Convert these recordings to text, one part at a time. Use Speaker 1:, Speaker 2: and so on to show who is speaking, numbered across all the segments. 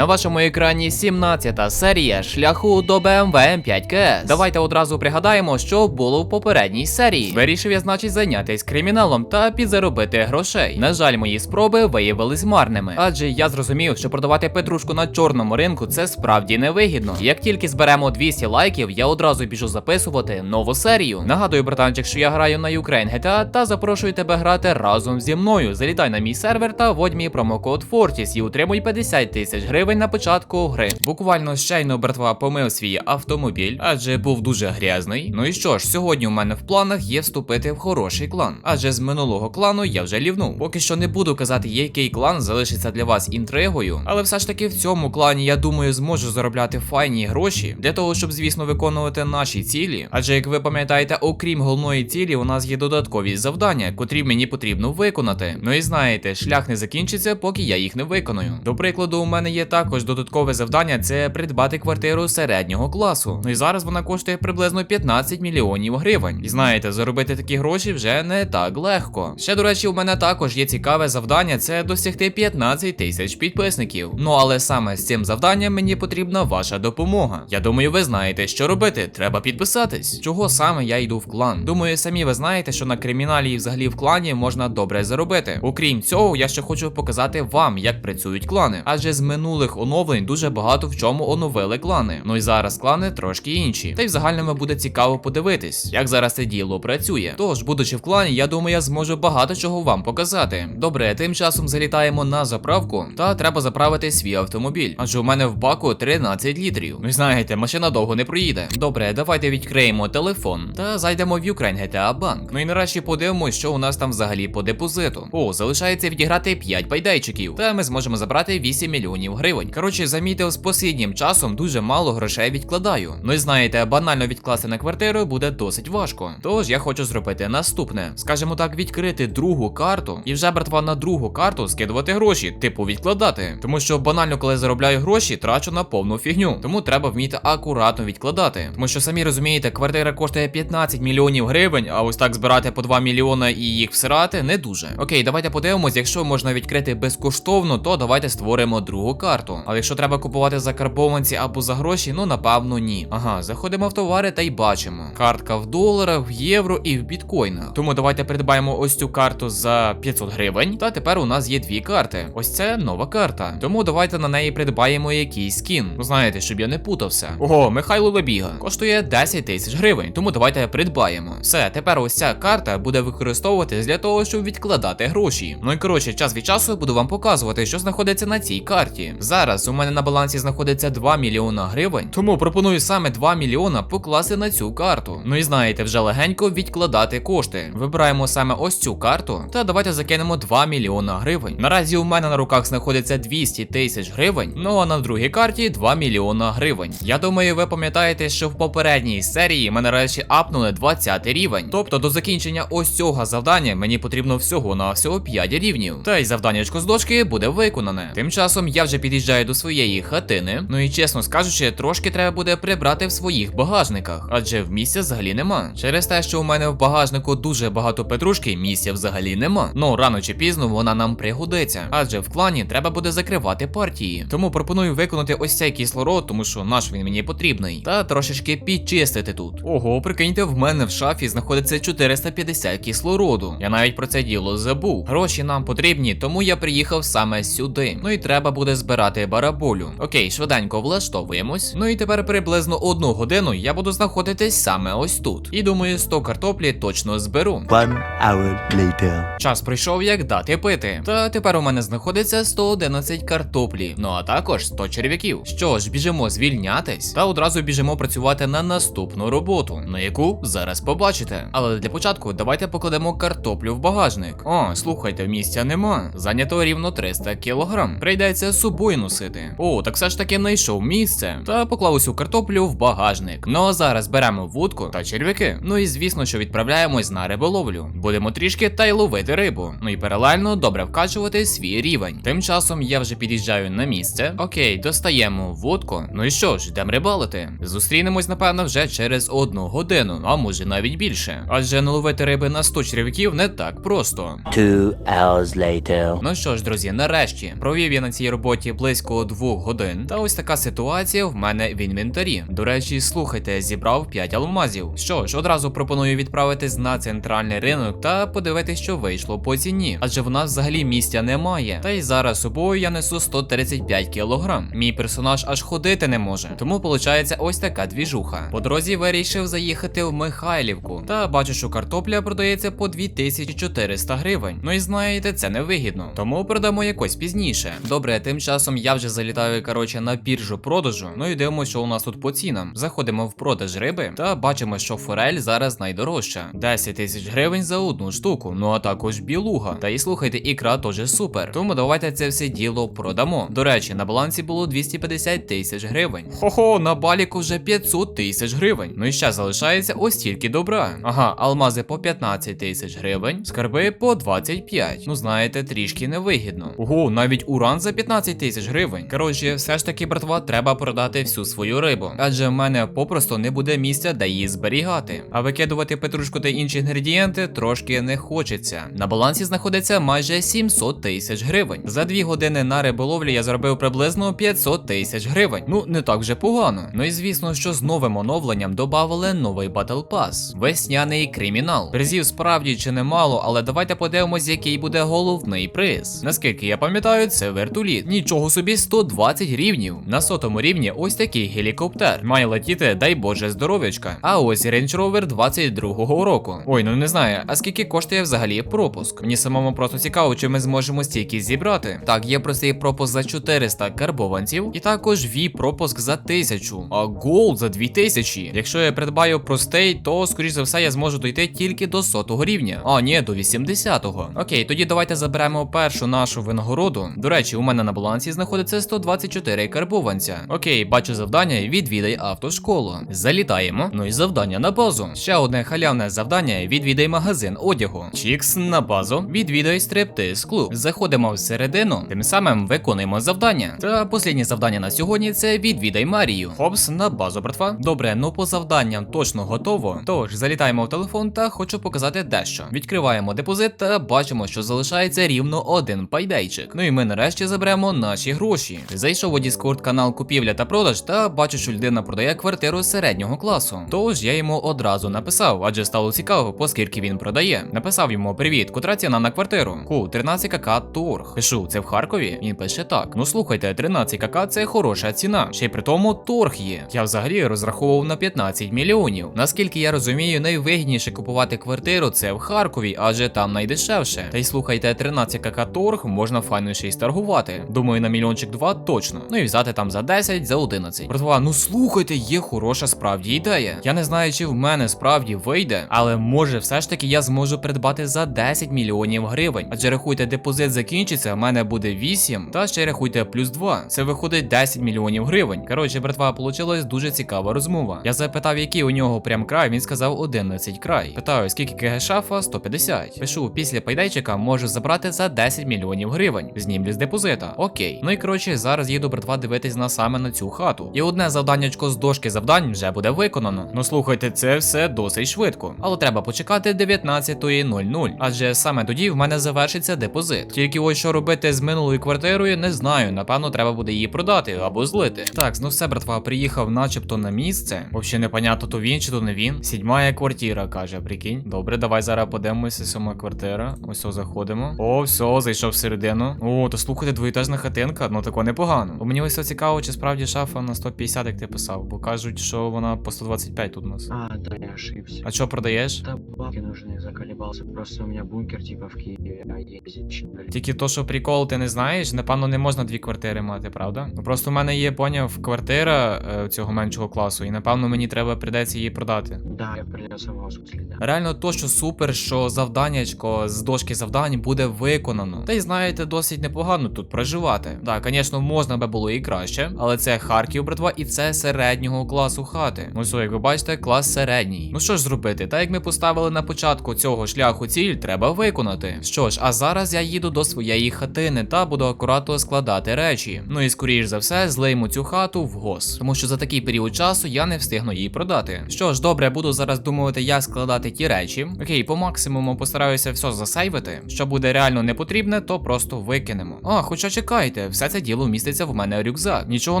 Speaker 1: На вашому екрані 17-та серія шляху до BMW M5 KS. Давайте одразу пригадаємо, що було в попередній серії. Вирішив я, значить, зайнятися криміналом та підзаробити грошей. На жаль, мої спроби виявились марними, адже я зрозумів, що продавати петрушку на чорному ринку це справді невигідно. Як тільки зберемо 200 лайків, я одразу біжу записувати нову серію. Нагадую, братанчик, що я граю на Ukraine GTA та запрошую тебе грати разом зі мною. Залітай на мій сервер та вводь мій промокод Fortis і утримуй 50 тисяч гривень на початку гри. Буквально щойно братва помив свій автомобіль, адже був дуже грязний. Ну і що ж, сьогодні у мене в планах є вступити в хороший клан, адже з минулого клану я вже лівнув. Поки що не буду казати, який клан залишиться для вас інтригою, але все ж таки в цьому клані я думаю зможу заробляти файні гроші для того, щоб звісно виконувати наші цілі. Адже як ви пам'ятаєте, окрім головної цілі, у нас є додаткові завдання, котрі мені потрібно виконати. Ну і знаєте, шлях не закінчиться, поки я їх не виконую. До прикладу, у мене є також додаткове завдання це придбати квартиру середнього класу. Ну і зараз вона коштує приблизно 15 мільйонів гривень. І знаєте, заробити такі гроші вже не так легко. Ще до речі, у мене також є цікаве завдання це досягти 15 тисяч підписників. Ну але саме з цим завданням мені потрібна ваша допомога. Я думаю, ви знаєте, що робити. Треба підписатись. Чого саме я йду в клан? Думаю, самі ви знаєте, що на криміналі і взагалі в клані можна добре заробити. Окрім цього, я ще хочу показати вам, як працюють клани. Адже з минулих оновлень дуже багато в чому оновили клани. Ну і зараз клани трошки інші. Та й в загальному буде цікаво подивитись, як зараз це діло працює. Тож, будучи в клані, я думаю, я зможу багато чого вам показати. Добре, тим часом залітаємо на заправку, та треба заправити свій автомобіль. Адже у мене в баку 13 літрів. Ну знаєте, машина довго не проїде. Добре, давайте відкриємо телефон та зайдемо в Ukraine GTA Bank. Ну і нарешті подивимось, що у нас там взагалі по депозиту. О, залишається відіграти 5 пайдайчиків, та ми зможемо забрати 8 мільйонів гривень. Коротше, замітив, з посліднім часом дуже мало грошей відкладаю. Ну і знаєте, банально відкласти на квартиру буде досить важко. Тож я хочу зробити наступне: скажімо так, відкрити другу карту і вже братва на другу карту скидувати гроші, типу відкладати. Тому що банально, коли заробляю гроші, трачу на повну фігню. Тому треба вміти акуратно відкладати. Тому що самі розумієте, квартира коштує 15 мільйонів гривень, а ось так збирати по 2 мільйона і їх всирати не дуже. Окей, давайте подивимось, якщо можна відкрити безкоштовно, то давайте створимо другу карту. Але якщо треба купувати за карбованці або за гроші, ну напевно ні. Ага, заходимо в товари та й бачимо. Картка в доларах, в євро і в біткоїнах. Тому давайте придбаємо ось цю карту за 500 гривень. Та тепер у нас є дві карти. Ось це нова карта. Тому давайте на неї придбаємо якийсь скін. Ну знаєте, щоб я не путався. Ого, Михайло Лебіга. Коштує 10 тисяч гривень. Тому давайте придбаємо. Все, тепер ось ця карта буде використовуватись для того, щоб відкладати гроші. Ну і коротше, час від часу буду вам показувати, що знаходиться на цій карті. Зараз у мене на балансі знаходиться 2 мільйона гривень. Тому пропоную саме 2 мільйона покласти на цю карту. Ну і знаєте, вже легенько відкладати кошти. Вибираємо саме ось цю карту. Та давайте закинемо 2 мільйона гривень. Наразі у мене на руках знаходиться 200 тисяч гривень. Ну а на другій карті 2 мільйона гривень. Я думаю, ви пам'ятаєте, що в попередній серії ми нарешті апнули 20 рівень. Тобто до закінчення ось цього завдання мені потрібно всього на всього 5 рівнів. Та й завданнячко з дошки буде виконане. Тим часом я вже під'їжджаю до своєї хатини. Ну і чесно скажучи, трошки треба буде прибрати в своїх багажниках, адже в місця взагалі нема. Через те, що у мене в багажнику дуже багато петрушки, місця взагалі нема. Ну рано чи пізно вона нам пригодиться, адже в клані треба буде закривати партії. Тому пропоную виконати ось цей кислород, тому що наш він мені потрібний, та трошечки підчистити тут. Ого, прикиньте, в мене в шафі знаходиться 450 кислороду. Я навіть про це діло забув. Гроші нам потрібні, тому я приїхав саме сюди. Ну і треба буде збирати бараболю. Окей, швиденько влаштовуємось. Ну і тепер приблизно одну годину я буду знаходитись саме ось тут. І думаю, 100 картоплі точно зберу.
Speaker 2: One hour later.
Speaker 1: Час прийшов, як дати пити. Та тепер у мене знаходиться 111 картоплі, ну а також 100 черв'яків. Що ж, біжимо звільнятись та одразу біжимо працювати на наступну роботу, на яку зараз побачите. Але для початку давайте покладемо картоплю в багажник. О, слухайте, місця нема. Зайнято рівно 300 кілограм. Прийдеться з собою носити. О, так все ж таки знайшов місце. Та поклав усю картоплю в багажник. Ну а зараз беремо вудку та черв'яки. Ну і звісно, що відправляємось на риболовлю. Будемо трішки та й ловити рибу. Ну і паралельно добре вкачувати свій рівень. Тим часом я вже під'їжджаю на місце. Окей, достаємо вудку. Ну і що ж, йдемо рибалити. Зустрінемось, напевно, вже через одну годину, а може навіть більше. Адже наловити риби на 100 черв'яків не так просто.
Speaker 2: Two hours later.
Speaker 1: Ну що ж, друзі, нарешті провів я на цій роботі близько близько двох годин. Та ось така ситуація в мене в інвентарі. До речі, слухайте, зібрав 5 алмазів. Що ж, одразу пропоную відправитись на центральний ринок та подивитись, що вийшло по ціні. Адже в нас взагалі місця немає. Та й зараз собою я несу 135 кілограм. Мій персонаж аж ходити не може. Тому виходить ось така двіжуха. По дорозі вирішив заїхати в Михайлівку. Та бачу, що картопля продається по 2400 гривень. Ну і знаєте, це невигідно. Тому продамо якось пізніше. Добре, тим часом я вже залітаю, коротше, на біржу продажу. Ну і дивимося, що у нас тут по цінам. Заходимо в продаж риби та бачимо, що форель зараз найдорожча. 10 тисяч гривень за одну штуку. Ну а також білуга. Та і слухайте, ікра теж супер. Тому давайте це все діло продамо. До речі, на балансі було 250 тисяч гривень. Хо-хо, на баліку вже 500 тисяч гривень. Ну і ще залишається ось тільки добра. Ага, алмази по 15 тисяч гривень, скарби по 25. Ну знаєте, трішки невигідно. Ого, навіть уран за 15 тисяч гривень. Коротше, все ж таки, братва, треба продати всю свою рибу. Адже в мене попросту не буде місця, де її зберігати. А викидувати петрушку та інші інгредієнти трошки не хочеться. На балансі знаходиться майже 700 тисяч гривень. За дві години на риболовлі я заробив приблизно 500 тисяч гривень. Ну не так вже погано. Ну і звісно, що з новим оновленням додали новий Battle Pass. Весняний кримінал. Призів справді чи немало, але давайте подивимось, який буде головний приз. Наскільки я пам'ятаю, це вертоліт. Нічого собі 120 рівнів. На сотому рівні ось такий гелікоптер. Має летіти, дай Боже, здоров'ячка. А ось Range Rover 22-го року. Ой, ну не знаю, а скільки коштує взагалі пропуск? Мені самому просто цікаво, чи ми зможемо стільки зібрати. Так, є простий пропуск за 400 карбованців, і також V пропуск за 1000, а Gold за 2000. Якщо я придбаю простий, то скоріш за все я зможу дойти тільки до сотого рівня. А, ні, до 80-го. Окей, тоді давайте заберемо першу нашу винагороду. До речі, у мене на балансі знаходиться 124 карбованця. Окей, бачу завдання, відвідай автошколу. Залітаємо. Ну і завдання на базу. Ще одне халявне завдання: відвідай магазин одягу. Чікс на базу. Відвідай стриптиз клуб. Заходимо всередину, тим самим виконуємо завдання. Та останнє завдання на сьогодні це відвідай Марію. Хопс на базу, братва. Добре, ну по завданням точно готово. Тож залітаємо в телефон та хочу показати дещо. Відкриваємо депозит та бачимо, що залишається рівно один пайдейчик. Ну і ми нарешті заберемо наші гроші. Зайшов у Discord канал купівля та продаж та бачу, що людина продає квартиру середнього класу. Тож я йому одразу написав, адже стало цікаво, поскільки він продає. Написав йому: Привіт, котра ціна на квартиру? Ку, 13 кк торг. Пишу, це в Харкові? Він пише так. Ну слухайте, 13 кк це хороша ціна. Ще й при тому торг є. Я взагалі розраховував на 15 мільйонів. Наскільки я розумію, найвигідніше купувати квартиру це в Харкові, адже там найдешевше. Та й слухайте, 13 кк торг можна файно ще й старгувати. Думаю, на мільйончик два точно. Ну і взяти там за 10, за 11. Братва, ну слухайте, є хороша справді ідея. Я не знаю, чи в мене справді вийде, але може все ж таки я зможу придбати за 10 мільйонів гривень. Адже рахуйте, депозит закінчиться, в мене буде 8, та ще рахуйте плюс 2. Це виходить 10 мільйонів гривень. Коротше, братва, получилась дуже цікава розмова. Я запитав, який у нього прям край, він сказав 11 край. Питаю, скільки КГ шафа? 150. Пишу, після пайдайчика можу забрати за 10 мільйонів гривень. Знімлю з депозита. Окей. Ну і коротше, зараз їду братва дивитись на саме на цю хату. І одне завданнячко з дошки завдань вже буде виконано. Ну слухайте, це все досить швидко. Але треба почекати 19.00, адже саме тоді в мене завершиться депозит. Тільки ось що робити з минулою квартирою, не знаю. Напевно, треба буде її продати або злити. Так, ну все, братва, приїхав начебто на місце. Взагалі непонятно, то він чи то не він. Сідьмая квартира, каже, прикинь. Добре, давай зараз подивимося, сьома квартира. Ось все, заходимо. О, все, зайшов всередину. О, то слухайте, двоєтажна хатинка, ну тако непогано. Бо мені ось цікаво, чи справді шафа на 150, як ти писав, бо кажуть, що вона по 125 тут у нас.
Speaker 3: А, да, я ошибся.
Speaker 1: А що продаєш?
Speaker 3: Да бабки нужны, заколебался. Просто у меня бункер типа в Киеве, а ездить.
Speaker 1: Тільки то, що прикол, ти не знаєш, напевно, не можна дві квартири мати, правда? Ну просто в мене є, поняв, квартира е, цього меншого класу, і напевно мені треба придеться її продати.
Speaker 3: Да, я придется в смысле.
Speaker 1: Реально, то, що супер, що завданнячко з дошки завдань буде виконано. Та й знаєте, досить непогано тут проживати. Так, звісно, можна би було і краще, але це Харків, братва, і це середнього класу хати. Що, як ви бачите, клас середній. Ну що ж зробити? Так як ми поставили на початку цього шляху ціль, треба виконати. Що ж, а зараз я їду до своєї хатини та буду акуратно складати речі. Ну і скоріш за все, злийму цю хату в гос, тому що за такий період часу я не встигну її продати. Що ж, добре, буду зараз думати, як складати ті речі. Окей, по максимуму постараюся все засейвити. Що буде реально не потрібне, то просто викинемо. А, хоча чекайте, все це діло міститься в мене рюкзак. Нічого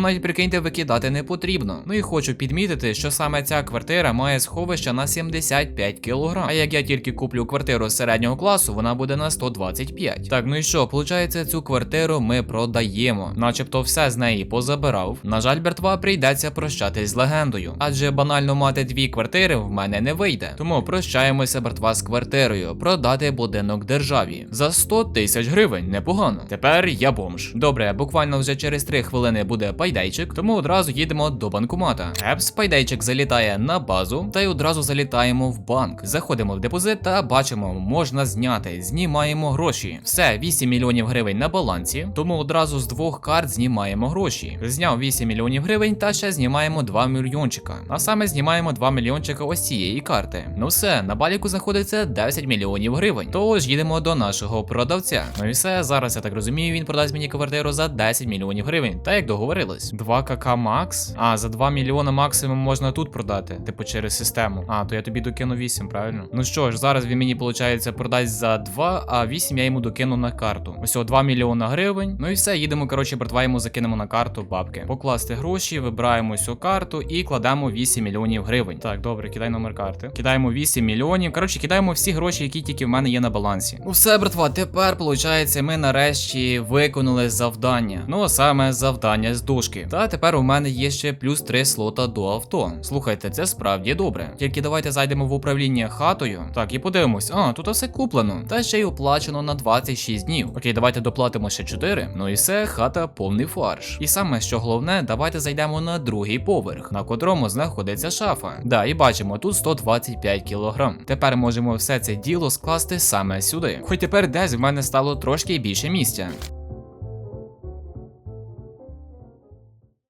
Speaker 1: навіть прикиньте викидати не потрібно. Ну і хочу підмітити, що саме ця квартира має сховище на 75 кг. А як я тільки куплю квартиру середнього класу, вона буде на 125. Так, ну і що, виходить, цю квартиру ми продаємо, начебто все з неї позабирав. На жаль, братва, прийдеться прощатись з легендою, адже банально мати дві квартири в мене не вийде. Тому прощаємося, братва, з квартирою, продати будинок державі за 100 тисяч гривень. Непогано. Тепер я бомж. Добре, буквально вже через 3 хвилини буде пайдейчик, тому одразу їдемо до банкомата. Епс, пайдейчик залітає на базу, та й одразу залітаємо в банк. Заходимо в депозит та бачимо, можна зняти. Знімаємо гроші. Все, 8 мільйонів гривень на балансі, тому одразу з двох карт знімаємо гроші. Зняв 8 мільйонів гривень та ще знімаємо 2 мільйончика. А саме знімаємо 2 мільйончика ось цієї карти. Ну все, на баліку знаходиться 10 мільйонів гривень. Тож їдемо до нашого продавця. Ну і все, зараз я так розумію, він продасть мені квартиру за 10 мільйонів гривень. Та як договорились. 2 КК Макс. А, за 2 мільйони максимум можна тут продати, типу через систему. А, то я тобі докину 8, правильно? Ну що ж, зараз він мені, виходить, продасть за 2, а 8 я йому докину на карту. Ось 2 мільйона гривень. Ну і все, їдемо, коротше, братва, йому закинемо на карту бабки. Покласти гроші, вибираємо цю карту і кладемо 8 мільйонів гривень. Так, добре, кидай номер карти. Кидаємо 8 мільйонів. Коротше, кидаємо всі гроші, які тільки в мене є на балансі. Ну все, братва, тепер, виходить, ми нарешті виконали завдання. Ну, а саме завдання з дошки. Та тепер у мене є ще плюс 3 слота до авто. Слухайте, це справді добре. Тільки давайте зайдемо в управління хатою. Так, і подивимось. А, тут все куплено. Та ще й оплачено на 26 днів. Окей, давайте доплатимо ще 4. Ну і все, хата повний фарш. І саме що головне, давайте зайдемо на другий поверх, на котрому знаходиться шафа. Да, і бачимо, тут 125 кг. Тепер можемо все це діло скласти саме сюди. Хоч тепер десь в мене стало трошки більше місця.